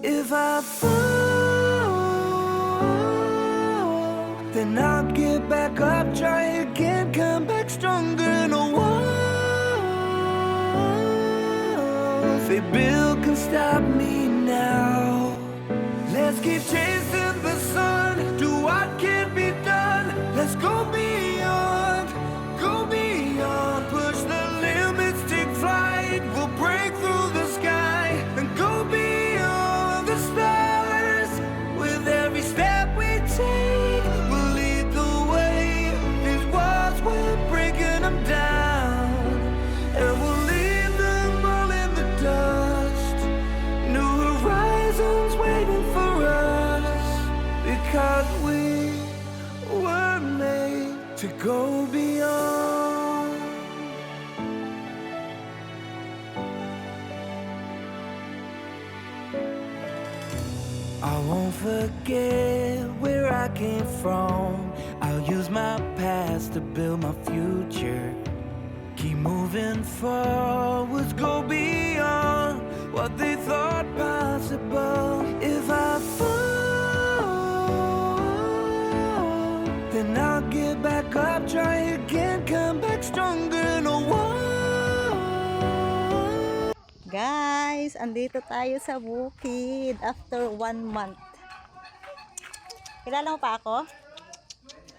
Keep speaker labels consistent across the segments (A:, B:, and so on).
A: If I fall, then I'll get back up, try again, come back stronger. No walls they build can stop me now. Let's keep chasing the sun, do what can be done. Let's go beyond, I won't forget where I came from. I'll use my past to build my future. Keep moving forwards, go beyond what they thought
B: Guys, andito tayo sa bukid after one month. Kilala mo pa ako?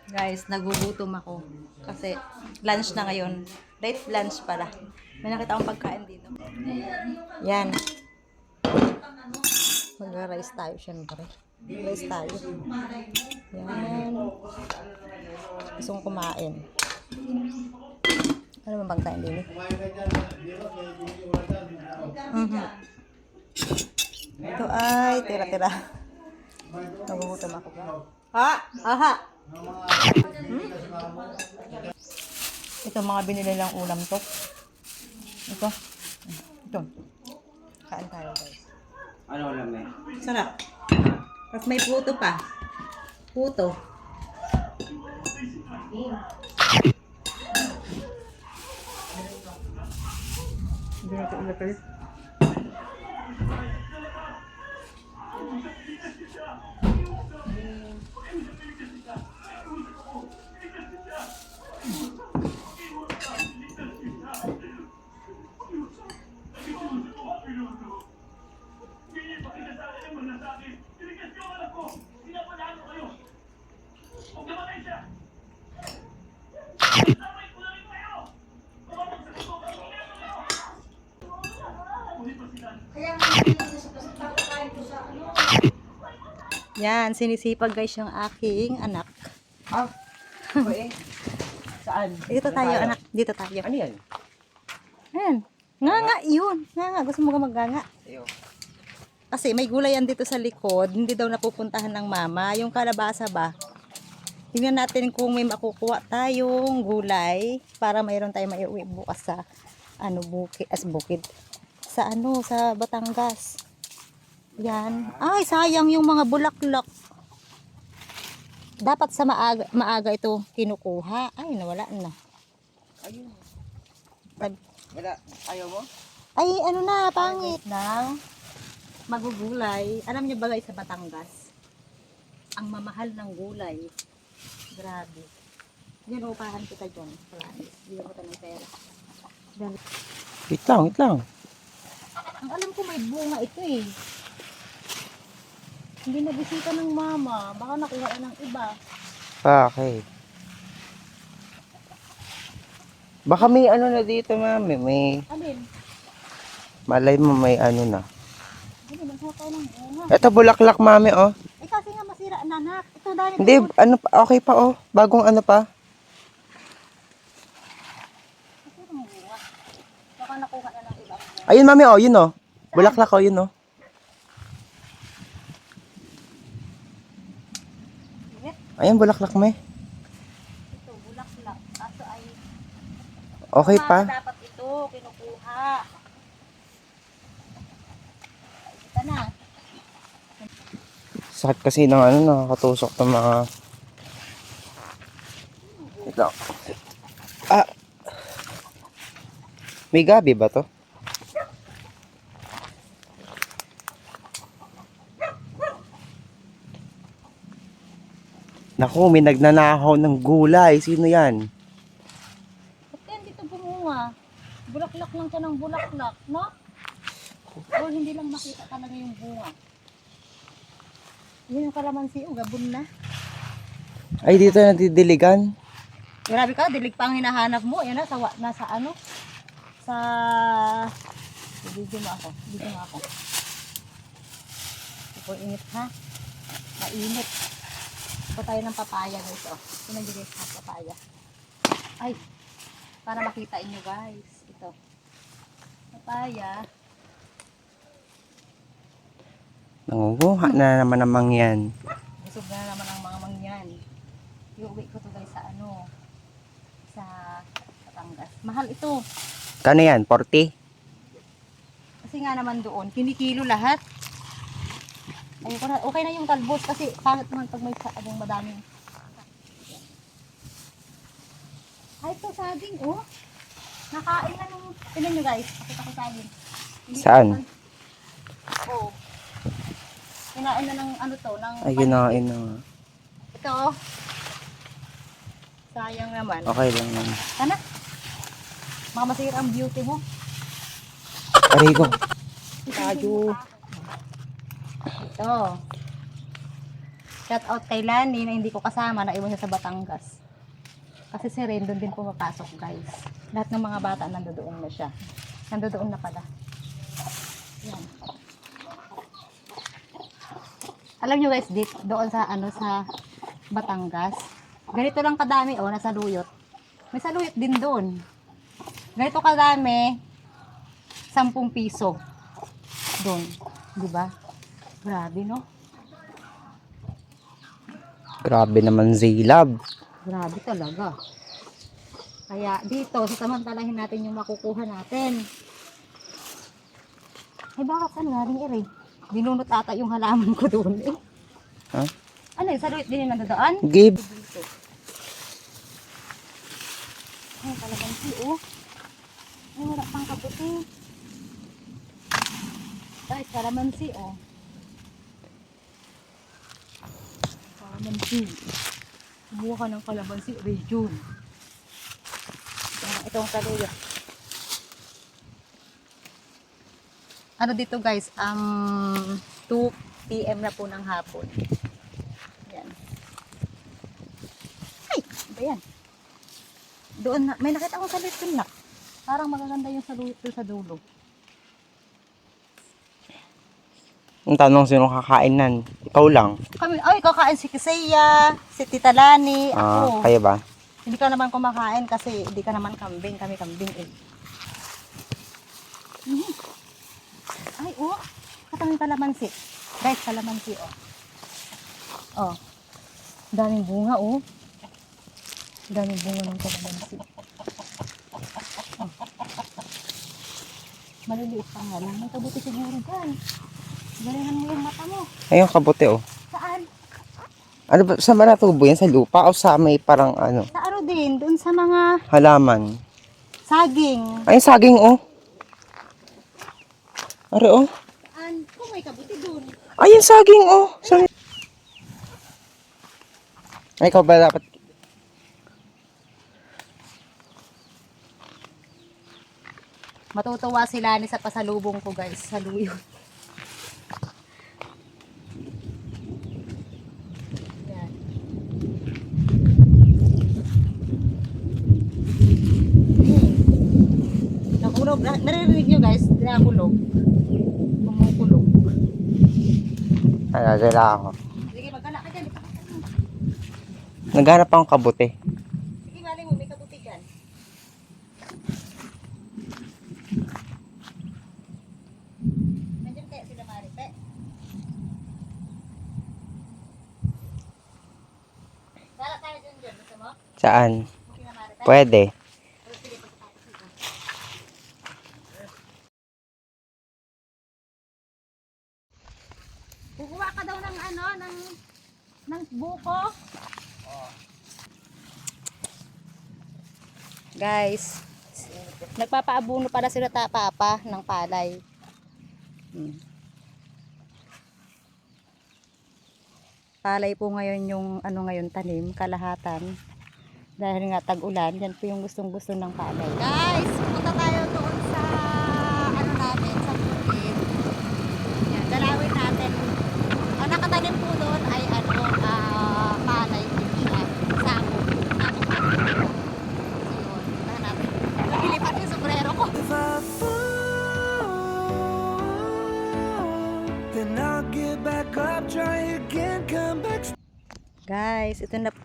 B: Guys, nagugutom ako. Kasi lunch na ngayon. Late lunch pala. May nakita akong pagkain dito. Yan. Mag-rice tayo syempre. Rice tayo. Yan. Gusto kong kumain. Ano bang pagkain din? Mhm. Ito ay tira-tira. Nagugutom ako. Ha? Aha! Hmm? Ito mga binili lang ulam to. Ito. Ito. Kain tayo guys.
C: Ano alam eh?
B: Sarap. Tapos may puto pa. Puto. Hindi na ito ilapal. Yan, sinisipag guys yung aking anak.
C: Ah, eh. Saan?
B: Dito tayo, anak. Dito tayo.
C: Ano yan?
B: Ayan. Nga nga, yun. Nga nga, gusto mo ka maganga.
C: Ayo.
B: Kasi may gulayan dito sa likod, hindi daw napupuntahan ng mama. Yung kalabasa ba? Tingnan natin kung may makukuha tayong gulay para mayroon tayong maiuwi bukas sa ano bukid, as bukid. Sa ano, sa Batangas. Yan. Ay, sayang yung mga bulaklak. Dapat sa maaga, maaga ito kinukuha. Ay, nawala na.
C: Ayun.
B: Tab-
C: Wala. Ayaw mo?
B: Ay, ano na, pangit ng magugulay. Alam niyo ba guys sa Batangas? Ang mamahal ng gulay. Grabe. Yan, upahan kita dyan. Promise. Bigyan ko ng pera.
C: Wait lang, wait lang.
B: ang alam ko may bunga ito eh. Hindi nabisita ng mama. Baka nakuha na ng iba.
C: Bakit? Baka may ano na dito, mami. May,
B: Alin?
C: malay mo may ano na.
B: Ng bunga.
C: Ito, bulaklak, mami, oh.
B: Eh kasi nga masira na anak. Ito dahil
C: Hindi, ano pa, okay pa, oh. Bagong ano pa.
B: Masira ng bunga. Baka nakuha na ng iba.
C: Ayun, mami, oh, yun, oh. Bulaklak, oh, yun, oh. Ayan, bulaklak me.
B: Ito, bulaklak. Kaso ay
C: Okay pa.
B: dapat ito, kinukuha. Ito na.
C: Sakit kasi ng ano, nakakatusok ng mga... Ito. Ah! May gabi ba to? Naku, may nagnanakaw ng gulay. Sino yan?
B: Ba't yan dito bumunga? Bulaklak lang siya ng bulaklak, no? O hindi lang makita talaga yung bunga. Yan yung kalamansi, o gabon na.
C: Ay, dito nadidiligan.
B: Grabe ka, dilig pa ang hinahanap mo. Yan na, sa, nasa ano? Sa... Video mo ako. Video mo ako. Ito init ha. Mainit. Ito tayo ng papaya guys. Oh. Ito guys ha, papaya. Ay, para makita inyo guys. Ito. Papaya.
C: Nangunguha na naman namang yan.
B: Busog na naman ang mga mangyan. Iuwi ko to guys sa ano. Sa Batangas. Mahal ito.
C: Kano yan? 40?
B: Kasi nga naman doon, kinikilo lahat. Ayoko na, okay na yung talbos kasi pangit naman pag may sa anong madaming. Ay, ito saging, oh. Nakain na nung, tinan nyo guys, pakita ko saging. Hindi ko
C: Saan?
B: naman- Oo. Kinain na ng ano to, ng...
C: Ay, ginain na nga.
B: Ito, oh. Sayang naman.
C: Okay lang naman.
B: Sana. Baka masira ang beauty mo.
C: Aray ko.
B: Tayo. Ito. Shout out kay Lani na hindi ko kasama na iwan siya sa Batangas. Kasi si Ren doon din pumapasok guys. Lahat ng mga bata nandoon na siya. Nandoon na pala. Yan. Alam nyo guys, dit, doon sa ano sa Batangas. Ganito lang kadami oh, nasa luyot. May saluyot din doon. Ganito kadami, 10 piso. Doon, 'di ba? Grabe no?
C: Grabe naman Zilab.
B: Grabe talaga. Kaya dito, sasamantalahin natin yung makukuha natin. Ay, bakit saan galing ere? Binunot ata yung halaman ko doon eh.
C: Ha?
B: Ano yun? Saluit din yung nandadaan?
C: Give.
B: Dito. Ay, kalamansi oh. Ay, wala pang kaputi. Ay, kalamansi oh. Kalamansi. Kumuha ka ng kalamansi, Rejun. Ito, itong kaluya. Ano dito guys, um, 2 p.m. na po ng hapon. Yan. Ay, ba yan? Doon na, may nakita akong salit na. Parang magaganda yung saluit doon sa dulo.
C: Ang tanong sino kakain nan? Ikaw lang.
B: Kami, ay, kakain si Kisaya, si Tita Lani,
C: Ah,
B: ako.
C: kaya ba?
B: Hindi ka naman kumakain kasi hindi ka naman kambing, kami kambing eh. Mhm. Ay, oh. Katang kalamansi. Guys, kalamansi, oh. Oh. Daming bunga, oh. Daming bunga ng kalamansi. Oh. Maliliit pa nga lang. May kabuti siguro dyan. Galingan mo yung mata mo.
C: Ayun, kabote oh.
B: Saan?
C: Ano ba, sa manatubo yan? Sa lupa o sa may parang ano,
B: Sa ano din, doon sa mga
C: halaman?
B: saging.
C: Ayun, saging oh. Are oh.
B: An, kung may kabuti doon.
C: Ayun, saging oh. Sa... Ay, ikaw ba dapat?
B: Matutuwa sila ni sa pasalubong ko guys, sa luyo. Nakulog. Na- Naririnig nyo guys, nakulog. Kumukulog.
C: Nagagala ako.
B: Sige, magkala ka dyan. Mo.
C: Naghanap akong kabote.
B: Sige, maling mo, may kabuti dyan. Nandiyan kaya sila Marite?
C: Saan? Pwede.
B: Kukuha ka daw ng ano, ng ng buko. Guys, nagpapaabuno para sila ta papa ng palay. Hmm. Palay po ngayon yung ano ngayon tanim, kalahatan. Dahil nga tag-ulan, yan po yung gustong-gusto ng palay. Guys,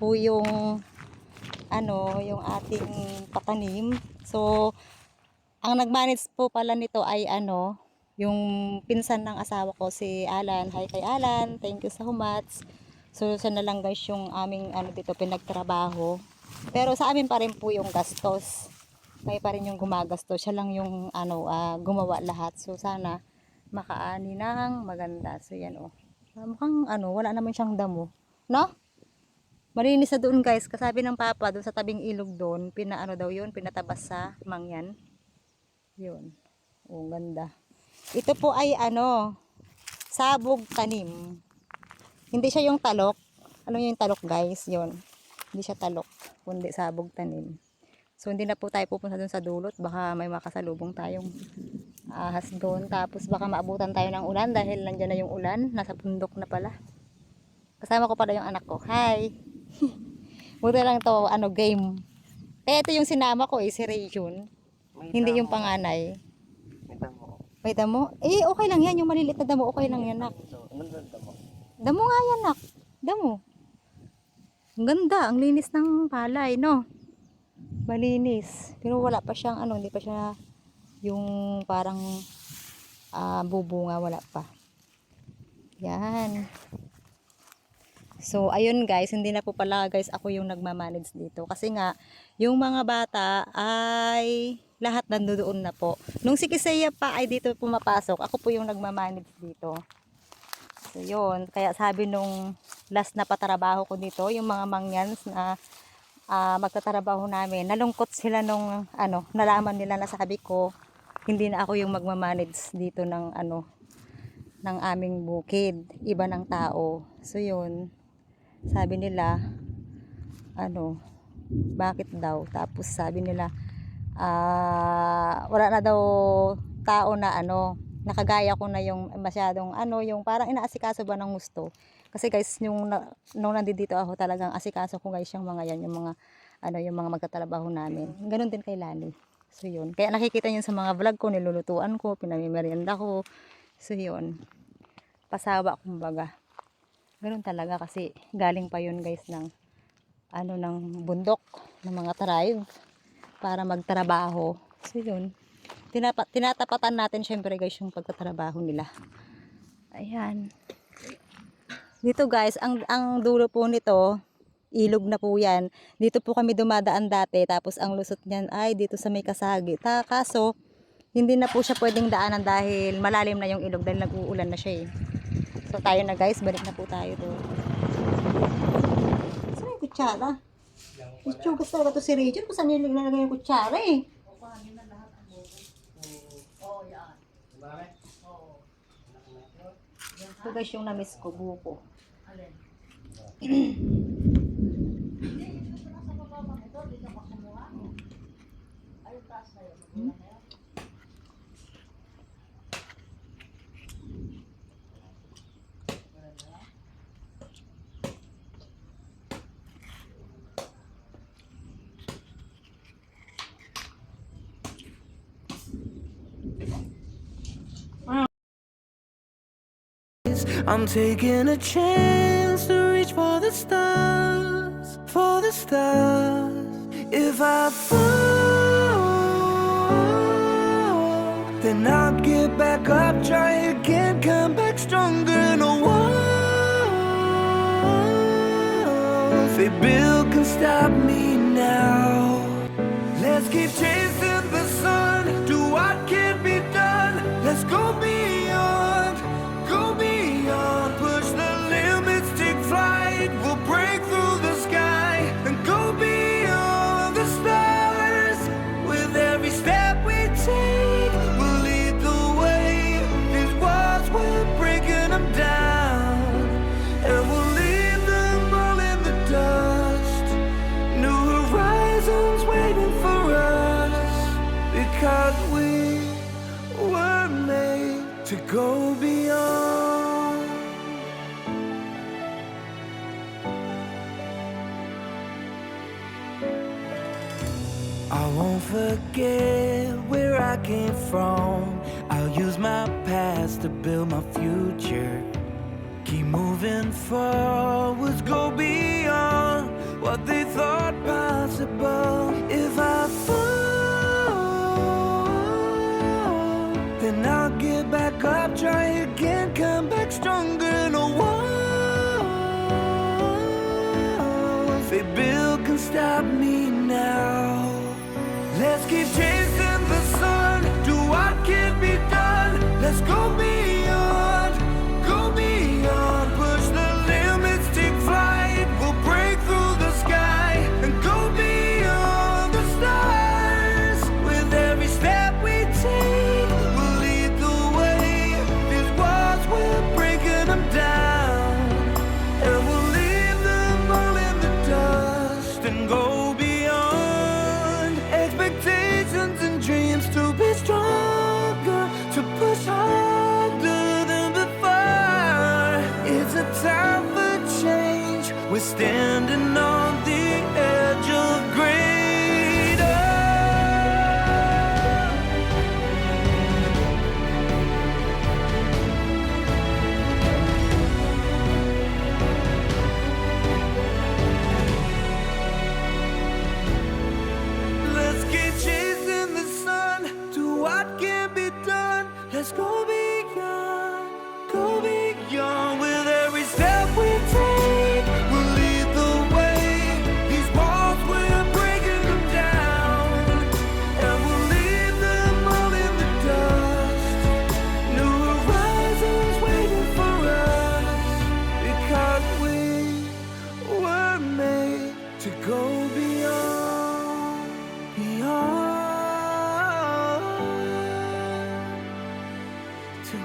B: Po yung ano, yung ating patanim. So, ang nagmanage po pala nito ay ano, yung pinsan ng asawa ko si Alan. Hi kay Alan. Thank you so much. So, siya na lang guys yung aming ano dito pinagtrabaho. Pero sa amin pa rin po yung gastos. Kaya pa rin yung gumagastos. Siya lang yung ano, ah, gumawa lahat. So, sana makaani ng maganda. So, yan oh. Ah, Mukhang ano, wala naman siyang damo. No? Malinis na doon guys. Kasabi ng papa doon sa tabing ilog doon. Pinaano daw yun. Pinatabas sa mangyan. Yun. Oh, ganda. Ito po ay ano. Sabog tanim. Hindi siya yung talok. Ano yung talok guys? Yun. Hindi siya talok. Kundi sabog tanim. So hindi na po tayo pupunta doon sa dulot. Baka may makasalubong tayong ahas doon. Tapos baka maabutan tayo ng ulan dahil nandiyan na yung ulan. Nasa bundok na pala. Kasama ko pala yung anak ko. Hi! Buti lang to ano, game. Kaya ito yung sinama ko eh, si Rayjun. Hindi yung panganay.
C: May damo.
B: May damo? Eh, okay lang yan. Yung maliliit na damo, okay lang yan, nak.
C: Damo?
B: Damo nga yan, nak. Damo. Ang ganda. Ang linis ng palay, no? Malinis. Pero wala pa siyang, ano, hindi pa siya yung parang ah, bubunga. Wala pa. Yan. So, ayun guys, hindi na po pala guys ako yung nagmamanage dito. Kasi nga, yung mga bata ay lahat nandoon na po. Nung si Kisaya pa ay dito pumapasok, ako po yung nagmamanage dito. So, yun. Kaya sabi nung last na patrabaho ko dito, yung mga mangyans na ah, magtatrabaho namin, nalungkot sila nung ano, nalaman nila na sabi ko, hindi na ako yung magmamanage dito ng ano, ng aming bukid. Iba ng tao. So, yun sabi nila ano bakit daw? Tapos sabi nila ah wala na daw tao na ano nakagaya ko na yung masyadong ano yung parang inaasikaso ba ng gusto? Kasi guys yung nung nandito ako talagang asikaso ko guys yung mga yan yung mga ano yung mga magtatrabaho namin. Ganun din kay Lani. So yun. Kaya nakikita niyo sa mga vlog ko nilulutuan ko pinamimerienda ko. So yun. Pasawa kumbaga Ganun talaga kasi galing pa yun guys ng ano ng bundok ng mga tribe para magtrabaho. So yun. Tinapa, tinatapatan natin syempre guys yung pagtatrabaho nila. Ayan. Dito guys, ang ang dulo po nito, ilog na po yan. Dito po kami dumadaan dati tapos ang lusot niyan ay dito sa may kasagi. Ta kaso hindi na po siya pwedeng daanan dahil malalim na yung ilog dahil nag-uulan na siya eh. So tayo na guys, balik na po tayo doon. Saan yung kutsara? Itsugas talaga to si Rachel kung saan nilalagay yung kutsara eh. Ito guys yung namiss ko, buko.
A: I'm taking a chance to reach for the stars, for the stars. If I fall, then I'll get back up, try again, come back stronger. No one, a bill can stop me now, let's keep chasing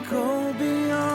A: go beyond.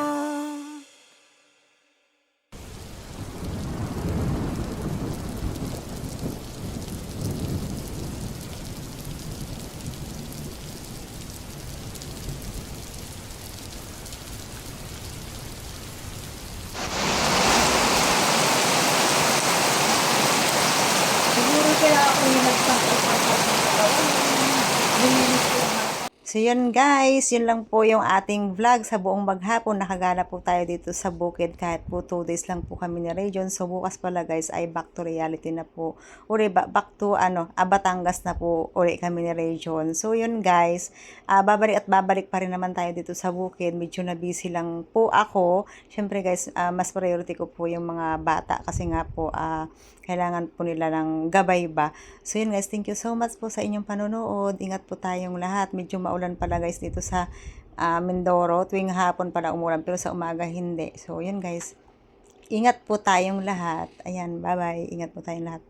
B: So yun guys, yun lang po yung ating vlog sa buong maghapon. Nakagana po tayo dito sa bukid kahit po 2 days lang po kami ni Region. So bukas pala guys ay back to reality na po. Uri ba, back to ano, ah, Batangas na po uri kami ni Region. So yun guys, ah, babalik at babalik pa rin naman tayo dito sa bukid. Medyo na busy lang po ako. Syempre guys, ah, mas priority ko po yung mga bata kasi nga po ah, kailangan po nila ng gabay ba. So yun guys, thank you so much po sa inyong panonood. Ingat po tayong lahat. Medyo maulan pala guys dito sa ah, Mindoro. Tuwing hapon pala umulan pero sa umaga hindi. So yun guys, ingat po tayong lahat. Ayan, bye-bye. Ingat po tayong lahat.